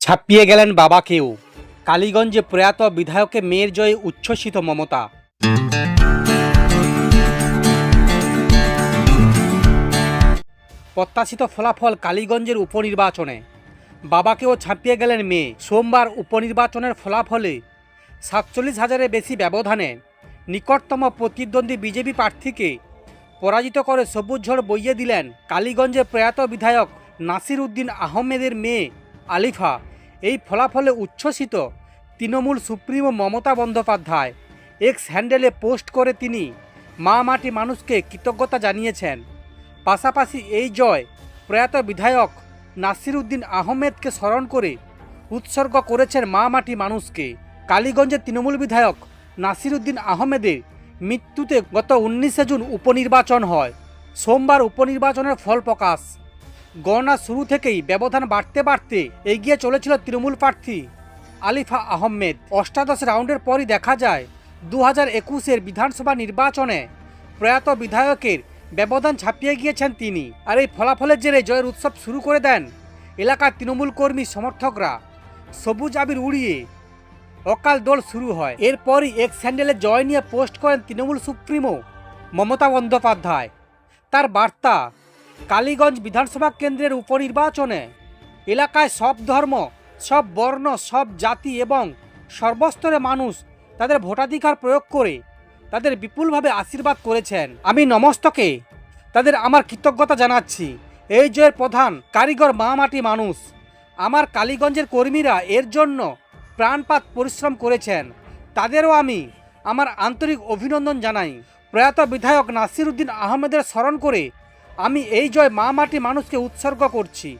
ছাপিয়ে গেলেন বাবাকেও কালীগঞ্জে প্রয়াত বিধায়কের মেয়ের জয়ে উচ্ছ্বসিত মমতা। প্রত্যাশিত ফলাফল কালীগঞ্জের উপনির্বাচনে। বাবাকেও ছাপিয়ে গেলেন মেয়ে। সোমবার উপনির্বাচনের ফলাফলে সাতচল্লিশ হাজারের বেশি ব্যবধানে নিকটতম প্রতিদ্বন্দ্বী বিজেপি প্রার্থীকে পরাজিত করে সবুজ ঝড় বইয়ে দিলেন কালীগঞ্জের প্রয়াত বিধায়ক নাসির উদ্দিন আহমেদের মেয়ে আলিফা। এই ফলাফলে উচ্ছ্বসিত তৃণমূল সুপ্রিমো মমতা বন্দ্যোপাধ্যায় এক্স হ্যান্ডেলে পোস্ট করে তিনি মা মাটি মানুষকে কৃতজ্ঞতা জানিয়েছেন। পাশাপাশি এই জয় প্রয়াত বিধায়ক নাসির উদ্দিন আহমেদকে স্মরণ করে উৎসর্গ করেছেন মা মাটি মানুষকে। কালীগঞ্জের তৃণমূল বিধায়ক নাসির উদ্দিন আহমেদের মৃত্যুতে গত উনিশে জুন উপনির্বাচন হয়। সোমবার উপনির্বাচনের ফল প্রকাশ। গণনা শুরু থেকেই ব্যবধান বাড়তে বাড়তে এগিয়ে চলেছিল তৃণমূল প্রার্থী আলিফা আহমেদ। অষ্টাদশ রাউন্ডের পরই দেখা যায় দু হাজার একুশের বিধানসভা নির্বাচনে প্রয়াত বিধায়কের ব্যবধান ছাপিয়ে গিয়েছেন তিনি। আর এই ফলাফলের জেরে জয়ের উৎসব শুরু করে দেন এলাকার তৃণমূল কর্মী সমর্থকরা। সবুজ আবির উড়িয়ে অকাল দোল শুরু হয়। এরপরই এক স্যান্ডেলে জয় নিয়ে পোস্ট করেন তৃণমূল সুপ্রিমো মমতা বন্দ্যোপাধ্যায়। তার বার্তা কালীগঞ্জ বিধানসভা কেন্দ্রের উপনির্বাচনে এলাকায় সব ধর্ম, সব বর্ণ, সব জাতি এবং সর্বস্তরের মানুষ তাদের ভোটাধিকার প্রয়োগ করে তাদের বিপুলভাবে আশীর্বাদ করেছেন। আমি নমস্তকে তাদের আমার কৃতজ্ঞতা জানাচ্ছি। এই জয়ের প্রধান কারিগর মা মাটি মানুষ, আমার কালীগঞ্জের কর্মীরা এর জন্য প্রাণপাত পরিশ্রম করেছেন। তাদেরও আমি আমার আন্তরিক অভিনন্দন জানাই। প্রয়াত বিধায়ক নাসির উদ্দিন আহমেদের স্মরণ করে আমি এই জয় মা মাটি মানুষকে উৎসর্গ করছি।